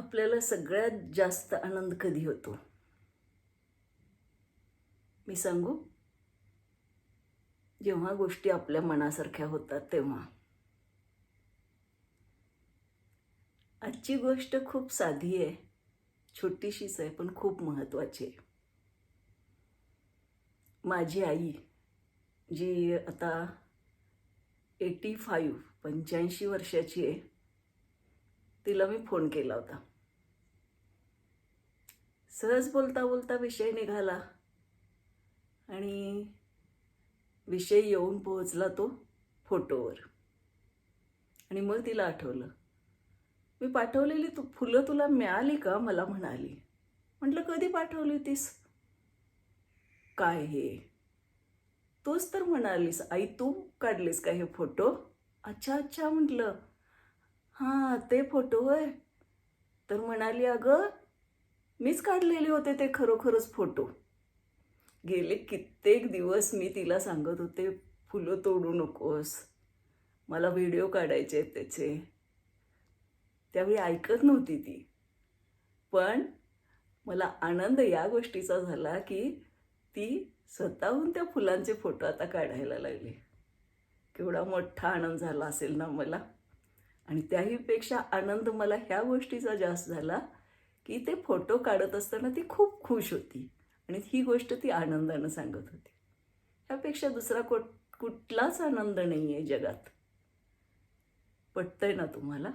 आपल्याला सगळ्यात जास्त आनंद कधी होतो? मी सांगू? जेव्हा गोष्टी आपल्या मनासारख्या होतात तेव्हा. आजची गोष्ट खूप साधी आहे. छोटीशीच आहे पण खूप महत्त्वाची आहे. माझी आई जी आता एटी फाईव्ह पंच्याऐंशी वर्षाची आहे तिला मी फोन केला होता. सहज बोलता बोलता विषय निघाला. आणि विषय येऊन पोहोचला तो फोटोवर. आणि मग तिला आठवलं. मी पाठवलेली तू फुलं तुला मिळाली का? मला म्हणाली. म्हटलं कधी पाठवली होतीस? काय हे? तूच तर म्हणालीस आई तू काढलीस का हे फोटो? अच्छा अच्छा म्हटलं. हां ते फोटो होय. तर म्हणाली अगं मीच काढलेले होते ते खरोखरच फोटो गेले कित्येक दिवस मी तिला सांगत होते फुलं तोडू नकोस. मला व्हिडिओ काढायचे आहेत त्याचे. त्यावेळी ऐकत नव्हती ती. पण मला आनंद या गोष्टीचा झाला की ती स्वतःहून त्या फुलांचे फोटो आता काढायला लागले. केवढा मोठा आनंद झाला असेल ना मला. आणि त्याहीपेक्षा आनंद मला ह्या गोष्टीचा जास्त झाला की ते फोटो काढत असताना ती खूप खुश होती आणि ही गोष्ट ती आनंदानं सांगत होती. ह्यापेक्षा दुसरा को कुठलाच आनंद नाही आहे जगात. पटतंय ना तुम्हाला?